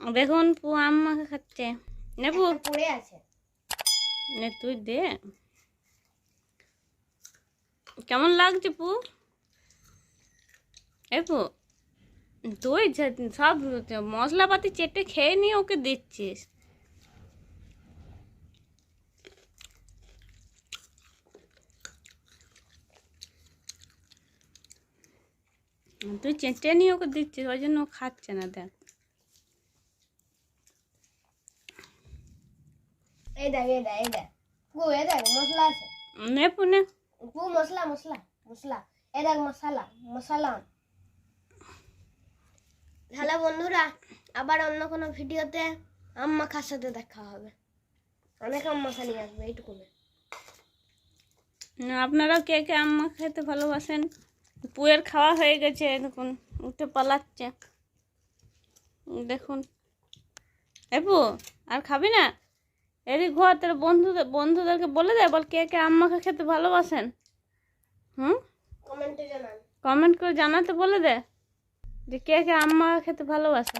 দেখুন পু আম মাখা খাচ্ছে। নে পু একটা পড়ে আছে। নে তুই দে। কেমন লাগছে পু? এ পু তুই সব মশলাপাতি চেটে খেয়ে নিয়ে ওকে দিচ্ছিস। তুই চেটে নিয়ে ওকে দিচ্ছিস ওই জন্য ও খাচ্ছে না দেখ। এই দেখ এই দেখ এই দেখ পু এই দেখ মশলা আছে। নে পু মশলা মশলা মশলা। এই দেখ মশলা মশলা তাহলে বন্ধুরা আবার অন্য কোনো ভিডিওতে আম মাখার সাথে দেখা হবে। অনেক আম মাখা নিয়ে আসবে এইটুকুনে। আপনারা কে কে আম্মা খেতে ভালোবাসেন? পুয়ের খাওয়া হয়ে গেছে দেখুন উঠে পালাচ্ছে। দেখুন। এবু আর খাবি না? এরই ঘর তার বন্ধুদের বন্ধুদেরকে বলে দেয় বল কে কে আম্মাকে খেতে ভালোবাসেন। হুম? কমেন্টে জানান। কমেন্ট করে জানাতে বলে দে যে কে কে আম্মা খেতে ভালোবাসে।